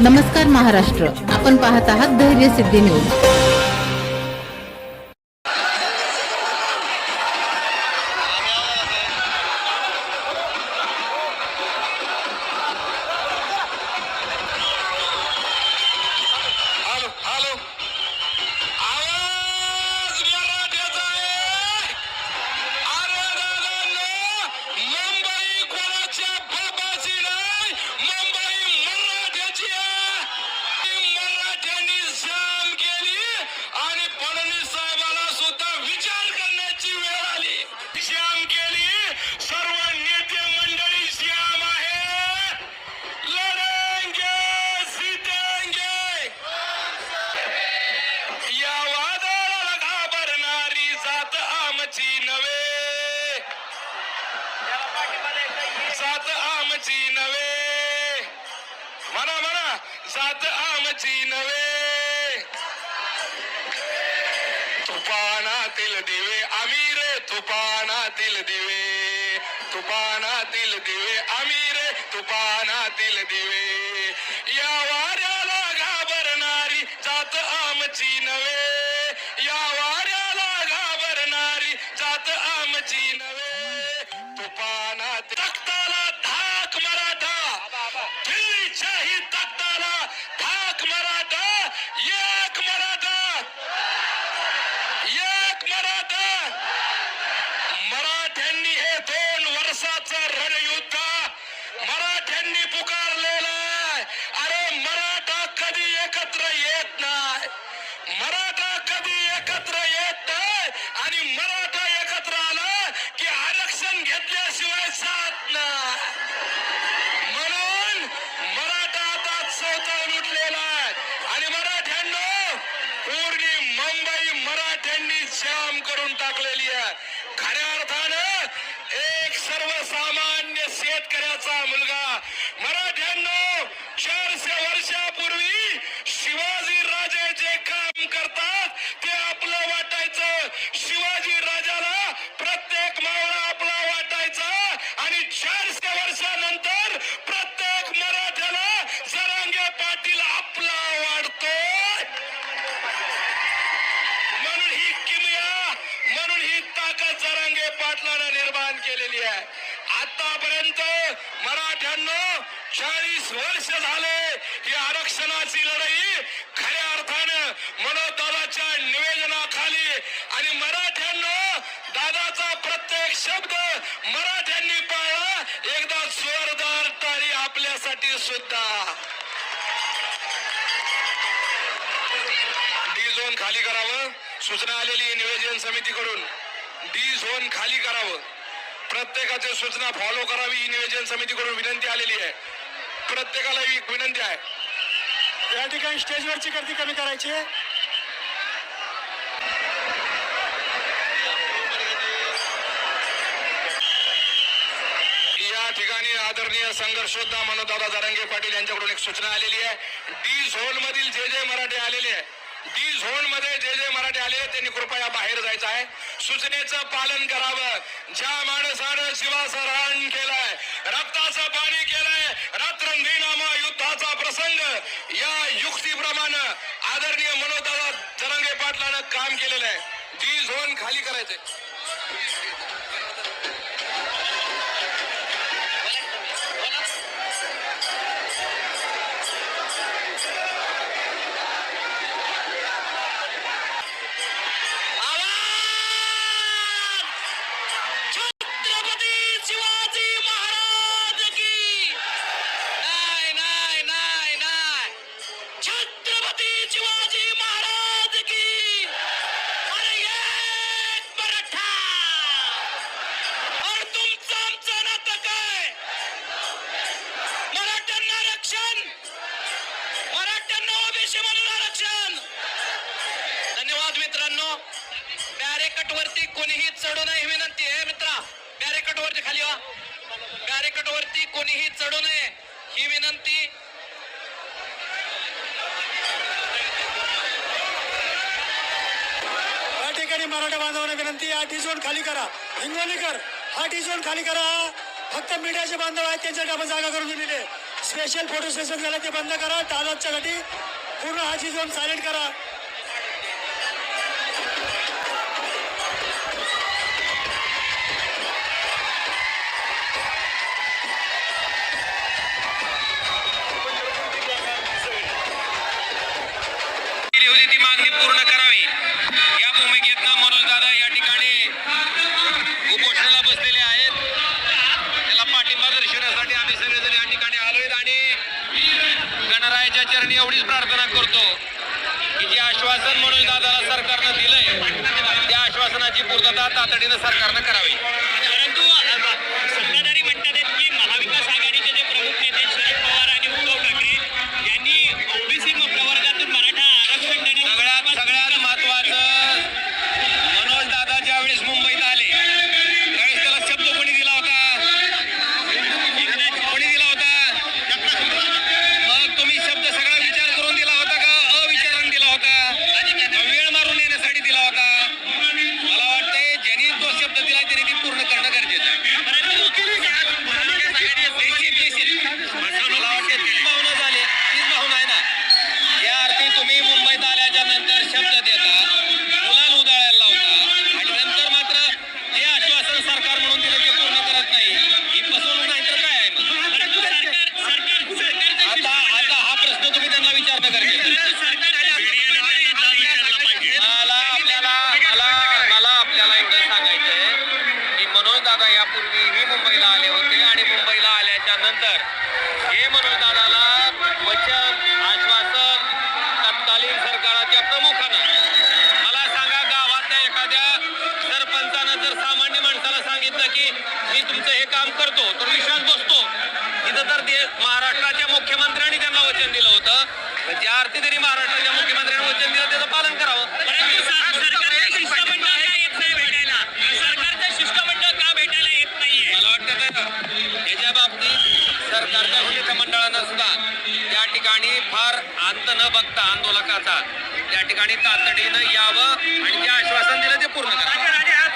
नमस्कार महाराष्ट्र. आपण पाहत आहात धैर्य सिद्धी न्यूज. आमची नवे तुपानातील दिवे आम्ही रे तुपानातील दिवे. तुपानातील दिवे आम्ही रे तुपानातील दिवे. या शेतकऱ्याचा मुलगा आतापर्यंत मराठ्यांना चाळीस वर्ष झाले ही आरक्षणाची लढाई खऱ्या अर्थानं मनोदादाच्या निवेदनाखाली. आणि मराठ्यांना दादाचा प्रत्येक शब्द मराठ्यांनी पाळला. एकदा जोरदार टाळी आपल्यासाठी सुद्धा. डी झोन खाली करावं. सूचना आलेली निवेदन नियोजन समितीकडून. डी झोन खाली करावं. प्रत्येकाची सूचना फॉलो करावी. ही नियोजन समितीकडून विनंती आलेली आहे. प्रत्येकाला ही विनंती आहे. या ठिकाणी स्टेजवरची गर्दी कमी करायची आहे. या ठिकाणी आदरणीय संघर्षोद्धा मनोदादा जरांगे पाटील यांच्याकडून एक सूचना आलेली आहे. डी झोन मधील जे जे मराठे आलेले आहे डी झोनमध्ये जे जे मराठी आले त्यांनी कृपया बाहेर जायचं आहे. सूचनेचं पालन करावं. ज्या माणसानं शिवाचं रान केलंय रक्ताचं पाणी केलंय रात्रंदिनामा युद्धाचा प्रसंग या युक्तीप्रमाणे आदरणीय मनोदादा जरांगे पाटलानं काम केलेलं आहे. डी झोन खाली करायचंय. बॅरेकट वरती कोणीही चढू नये विनंती आहे मित्रा. बॅरेकट वरती खाली वा. बॅरेकट वरती कोणीही चढू नये ही विनंती. या ठिकाणी मराठा बांधवांना विनंती हा टी झोन खाली करा. हिंगोलीकर हा टी झोन खाली करा. फक्त मीडियाचे बांधव आहेत त्यांच्या डबा जागा करून दिलेले स्पेशल फोटो सेशन झाला ते बंद करा. टाळाच्या गाठी पूर्ण हा टी झोन सायलेंट करा. उमेदवार या ठिकाणी उपोषणाला बसलेले आहेत. त्याला पाठिंबा दर्शवण्यासाठी आम्ही सगळेजण या ठिकाणी आलोय आणि गणरायाच्या चरणी एवढीच प्रार्थना करतो की जे आश्वासन म्हणून दादाला सरकारनं दिलंय त्या आश्वासनाची पूर्तता तातडीनं सरकारनं करावी. या ठिकाणी तातडीनं यावं आणि जे आश्वासन दिलं ते पूर्ण करा.